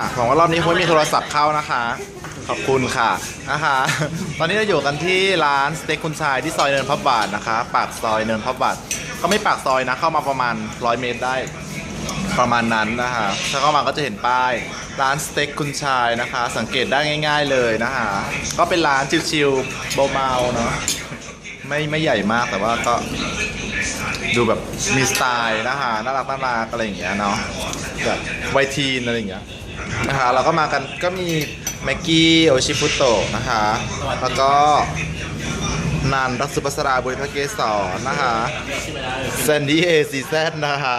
อะหวังว่ารอบนี้คงไม่มีโทรศัพท์เข้านะคะ ขอบคุณค่ะนะคะตอนนี้เราอยู่กันที่ร้านสเต็กคุณชายที่ซอยเนินพระบาทนะคะ ปากซอยเนินพระบาทก็ไม่ปากซอยนะเข้ามาประมาณ 100 เมตรได้ประมาณนั้นนะคะถ้าเข้ามาก็จะเห็นป้ายร้านสเต็กคุณชายนะคะ สังเกตได้ง่าย ๆเลยนะคะก็เป็นร้านชิลๆเบาๆเนาะไม่ไม่ใหญ่มากแต่ว่าก็ดูแบบมีสไตล์นะคะน่ารักน่ารักอะไรอย่างเงี้ยเนาะแบบวัยทีนอะไรอย่างเงี้ย นะคะเราก็มากันก็มีแม็กกี้โอชิฟุโตะนะคะแล้วก็นันรักสุภัสราบุริพเกสรนะคะแซนดี้เอซีแซนะคะ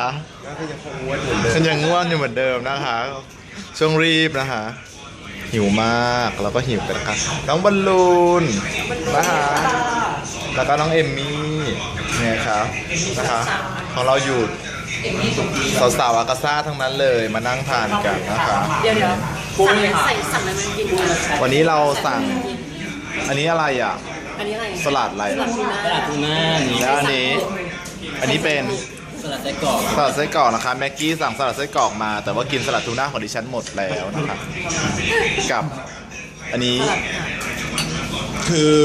ฉันยังง่วงอยู่เหมือนเดิมนะคะ ช่วงรีบนะคะ หิวมากแล้วก็หิวกันนะคะน้องบอลลูนนะคะแล้วก็น้องเอมมี่เนี่ยครับนะคะของเราอยู่ สาวๆอากาซ่าทั้งนั้นเลยมานั่งทานกันนะคะเดี๋ยวเดี๋ยวสั่งอะไรใส่สั่งอะไรมากินกันวันนี้เราสั่ง อันนี้อะไรอะ อันนี้อะไรสลัดอะไรสลัดทูน่าสลัดทูน่านี่แล้วอันนี้ อันนี้เป็นสลัดไส้กรอกสลัดไส้กรอกนะคะแม็กกี้สั่งสลัดไส้กรอกมา แต่ว่ากินสลัดทูน่าของดิฉันหมดแล้วนะคะกับ อันนี้คือ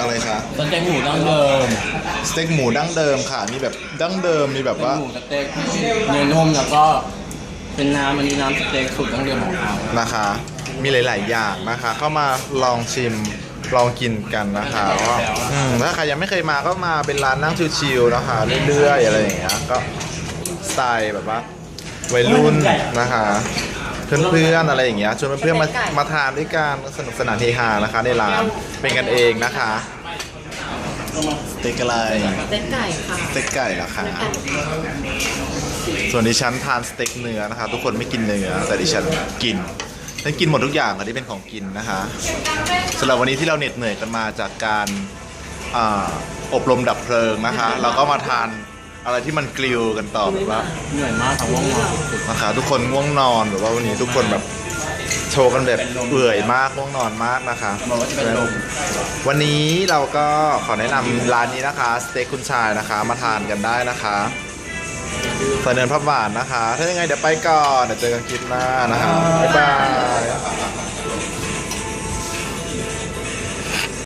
อะไรคะสเต็กหมูดั้งเดิมสเต็กหมูดั้งเดิมค่ะ มีแบบดั้งเดิมมีแบบเป็นว่าหมูสเต็กเนื้อนุ่มแล้วก็เป็นน้ำอันนี้น้ำสเต็กสูตรดั้งเดิมของเรานะคะ มีหลาย ๆ อย่างนะคะ เข้ามาลองชิมลองกินกันนะคะว่าอืมถ้าใครยังไม่เคยมาก็มาเป็นร้านนั่งชิวๆนะคะเรื่อยๆอะไรอย่างเงี้ยก็สไตล์แบบว่าวัยรุ่นนะคะ เพื่อนๆอะไรอย่างเงี้ยชวนเพื่อนๆมามาทานด้วยกันสนุกสนานเฮฮานะคะ ในร้านเป็นกันเองนะคะสเต็กอะไรสเต็กไก่ค่ะสเต็กไก่เหรอคะส่วนดิฉันทานสเต็กเนื้อนะคะ ทุกคนไม่กินเนื้อแต่ดิฉันกินฉันกินหมดทุกอย่างค่ะที่เป็นของกินนะคะสำหรับวันนี้ที่เราเหน็ดเหนื่อยกันมาจากการอ่าอบรมดับเพลิงนะคะ เราก็มาทาน อะไรที่มันกลิวกันต่อแบบว่าเหนื่อยมากทั้งว่างงานสุดนะคะทุกคนง่วงนอนแบบว่าวันนี้ทุกคนแบบโชว์กันแบบเอื่อยมากง่วงนอนมากนะคะบอกว่าจะเป็นลมวันนี้เราก็ขอแนะนำร้านนี้นะคะสเต็กคุณชายนะคะมาทานกันได้นะคะสายเนินพระบาทนะคะ ถ้ายังไงเดี๋ยวไปก่อนเดี๋ยวเจอกันคลิปหน้านะคะบ๊ายบาย